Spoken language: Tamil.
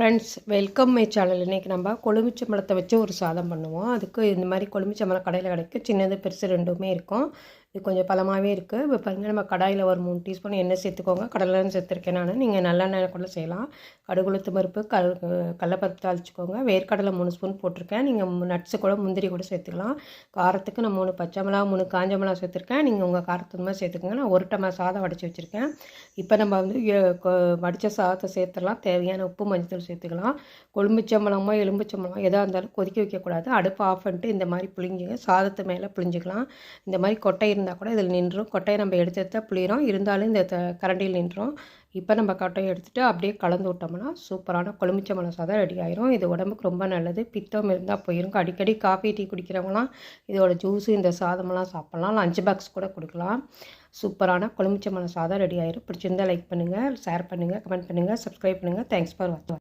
ஃப்ரெண்ட்ஸ் வெல்கம் மை சேனல் இன்றைக்கி நம்ம கொழுமிச்சம்பழத்தை வச்சு ஒரு சாதம் பண்ணுவோம். அதுக்கு இந்த மாதிரி கொழுமிச்சம்பழம் கடையில் கிடைக்கும். சின்னது பெருசு ரெண்டுமே இருக்கும். இது கொஞ்சம் பழமாகவே இருக்குது இப்போ பாருங்கள் நம்ம கடாயில் ஒரு மூணு டீஸ்பூன் எண்ணெய் சேர்த்துக்கோங்க. கடலெண்ணெய் சேர்த்துருக்கேன் நான். நீங்கள் நல்லெண்ணெய் கூட செய்யலாம். கடுகுளுத்து பருப்பு கல் கடலப்பருப்பு தாளிச்சிக்கோங்க. வேர்க்கடலை மூணு ஸ்பூன் போட்டிருக்கேன். நீங்கள் நட்ஸு கூட முந்திரி கூட சேர்த்துக்கலாம். காரத்துக்கு நான் மூணு பச்சை மிளகா மூணு காஞ்ச மிளகா சேர்த்துருக்கேன். நீங்கள் உங்கள் காரத்துக்கு மாதிரி சேர்த்துக்கோங்க. நான் ஒரு டம்ளர் சாதம் வடித்து வச்சுருக்கேன். இப்போ நம்ம வந்து வடித்த சாதத்தை சேர்த்துடலாம். தேவையான உப்பு மஞ்சள் சேர்த்துக்கலாம். கொழும்புச்சம்பழமோ எலும்புச்சம்பழமோ எதாக இருந்தாலும் கொதிக்க வைக்கக்கூடாது. அடுப்பு ஆஃப் பண்ணிட்டு இந்த மாதிரி புளிஞ்சுங்க சாதத்து மேலே புளிஞ்சிக்கலாம் இந்த மாதிரி கொட்டை இருந்தால் கூட இதில் நின்றும். கொட்டையை நம்ம எடுத்து எடுத்தால் புளிரும். இருந்தாலும் இந்த கரண்டியில் நின்றோம். இப்போ நம்ம கொட்டையை எடுத்துகிட்டு அப்படியே கலந்து விட்டோம்னா சூப்பரான கொழுமிச்சம்பழம் சாதம் ரெடி ஆயிரும். இது உடம்புக்கு ரொம்ப நல்லது. பித்தம் இருந்தால் போயிடும் அடிக்கடி காஃபி டீ குடிக்கிறவங்களாம் இதோட ஜூஸு இந்த சாதமெல்லாம் சாப்பிட்லாம். லஞ்ச் பாக்ஸ் கூட கொடுக்கலாம். சூப்பரான கொழுமிச்சம்பழம் சாதம் ரெடி ஆயிரும். பிடிச்சிருந்தால் லைக் பண்ணுங்கள் ஷேர் பண்ணுங்கள் கமெண்ட் பண்ணுங்கள் சப்ஸ்கிரைப் பண்ணுங்கள் தேங்க்ஸ் ஃபார் வாட்சிங்